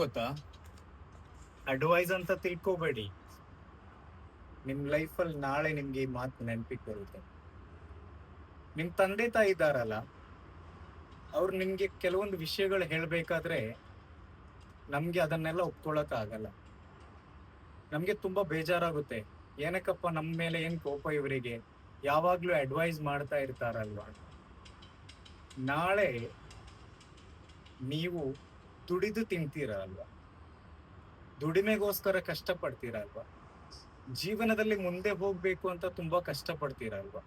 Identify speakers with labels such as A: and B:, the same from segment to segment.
A: ಗೊತ್ತಾ?
B: ಅಡ್ವೈಸ್ ಅಂತ ತಿಳ್ಕೋಬೇಡಿ. ನಿಮ್ ಅಲ್ಲಿ ನಾಳೆ ನಿಮ್ಗೆ ಈ ಮಾತು ನೆನಪಿಗೆ ಬರುತ್ತೆ. ನಿಮ್ ತಂದೆ ತಾಯಿ ಇದ್ದಾರಲ್ಲ, ಅವ್ರು ನಿಮ್ಗೆ ಕೆಲವೊಂದು ವಿಷಯಗಳು ಹೇಳ್ಬೇಕಾದ್ರೆ ನಮ್ಗೆ ಅದನ್ನೆಲ್ಲ ಒಪ್ಕೊಳಕ್ ಆಗಲ್ಲ ನಮ್ಗೆ ತುಂಬಾ ಬೇಜಾರಾಗುತ್ತೆ. ಏನಕ್ಕಪ್ಪ ನಮ್ಮ ಮೇಲೆ ಏನ್ ಕೋಪ ಇವರಿಗೆ? ಯಾವಾಗ್ಲೂ ಅಡ್ವೈಸ್ ಮಾಡ್ತಾ ಇರ್ತಾರಲ್ವಾ? ನಾಳೆ ನೀವು ದುಡಿದು ತಿಂತೀರಲ್ವಾ? ದುಡಿಮೆಗೋಸ್ಕರ ಕಷ್ಟ ಪಡ್ತೀರಲ್ವಾ ಜೀವನದಲ್ಲಿ ಮುಂದೆ ಹೋಗ್ಬೇಕು ಅಂತ ತುಂಬಾ ಕಷ್ಟ ಪಡ್ತೀರಲ್ವಾ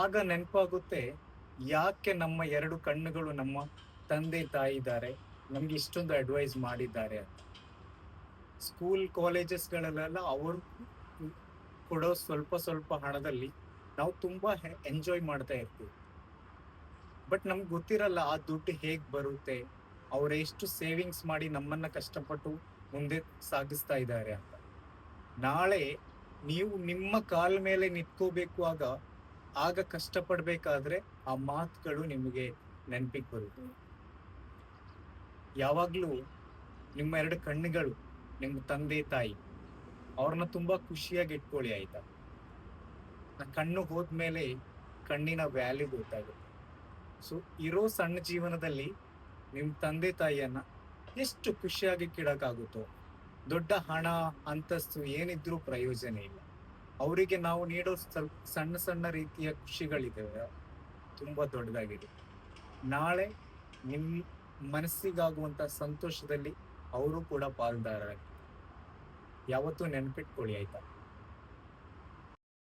B: ಆಗ ನೆನಪಾಗುತ್ತೆ ಯಾಕೆ ನಮ್ಮ ಎರಡು ಕಣ್ಣುಗಳು ನಮ್ಮ ತಂದೆ ತಾಯಿ ಇದ್ದಾರೆ, ನಮ್ಗೆ ಇಷ್ಟೊಂದು ಅಡ್ವೈಸ್ ಮಾಡಿದ್ದಾರೆ ಅಂತ. ಸ್ಕೂಲ್ ಕಾಲೇಜಸ್ಗಳಲ್ಲೆಲ್ಲ ಅವರು ಕೊಡೋ ಸ್ವಲ್ಪ ಸ್ವಲ್ಪ ಹಣದಲ್ಲಿ ನಾವು ತುಂಬಾ ಎಂಜಾಯ್ ಮಾಡ್ತಾ ಇರ್ತೀವಿ. ಬಟ್ ನಮ್ಗೆ ಗೊತ್ತಿರಲ್ಲ ಆ ದುಡ್ಡು ಹೇಗ್ ಬರುತ್ತೆ ಅವ್ರು ಎಷ್ಟು ಸೇವಿಂಗ್ಸ್ ಮಾಡಿ ನಮ್ಮನ್ನ ಕಷ್ಟಪಟ್ಟು ಮುಂದೆ ಸಾಗಿಸ್ತಾ ಇದ್ದಾರೆ ಅಂತ. ನಾಳೆ ನೀವು ನಿಮ್ಮ ಕಾಲ್ ಮೇಲೆ ನಿಂತ್ಕೋಬೇಕು ಆಗ ಆಗ ಕಷ್ಟಪಡ್ಬೇಕಾದ್ರೆ ಆ ಮಾತುಗಳು ನಿಮಗೆ ನೆನಪಿಗೆ ಬರುತ್ತೆ. ಯಾವಾಗ್ಲೂ ನಿಮ್ಮ ಎರಡು ಕಣ್ಣುಗಳು, ನಿಮ್ಮ ತಂದೆ, ತಾಯಿ, ಅವ್ರನ್ನ ತುಂಬಾ ಖುಷಿಯಾಗಿ ಇಟ್ಕೊಳ್ಳಿ ಆಯ್ತಾ? ಕಣ್ಣು ಹೋದ್ಮೇಲೆ ಕಣ್ಣಿನ ವ್ಯಾಲ್ಯೂ ಗೊತ್ತಾಗುತ್ತೆ. ಸೊ ಇರೋ ಸಣ್ಣ ಜೀವನದಲ್ಲಿ ನಿಮ್ ತಂದೆ ತಾಯಿಯನ್ನ ಎಷ್ಟು ಖುಷಿಯಾಗಿ ಕಿಡಕ್ಕಾಗುತ್ತೋ ದೊಡ್ಡ ಹಣ, ಅಂತಸ್ತು ಏನಿದ್ರೂ ಪ್ರಯೋಜನ ಇಲ್ಲ. ಅವರಿಗೆ ನಾವು ನೀಡೋ ಸ್ವಲ್ಪ ಸಣ್ಣ ಸಣ್ಣ ರೀತಿಯ ಖುಷಿಗಳಿದ್ದಾವೆ ತುಂಬಾ ದೊಡ್ಡದಾಗಿದೆ. ನಾಳೆ ನಿಮ್ಮ ಮನಸ್ಸಿಗಾಗುವಂತ ಸಂತೋಷದಲ್ಲಿ ಅವರು ಕೂಡ ಪಾಲ್ದಾರ ಯಾವತ್ತೂ ನೆನಪಿಟ್ಕೊಳ್ಳಿ, ಆಯ್ತಾ?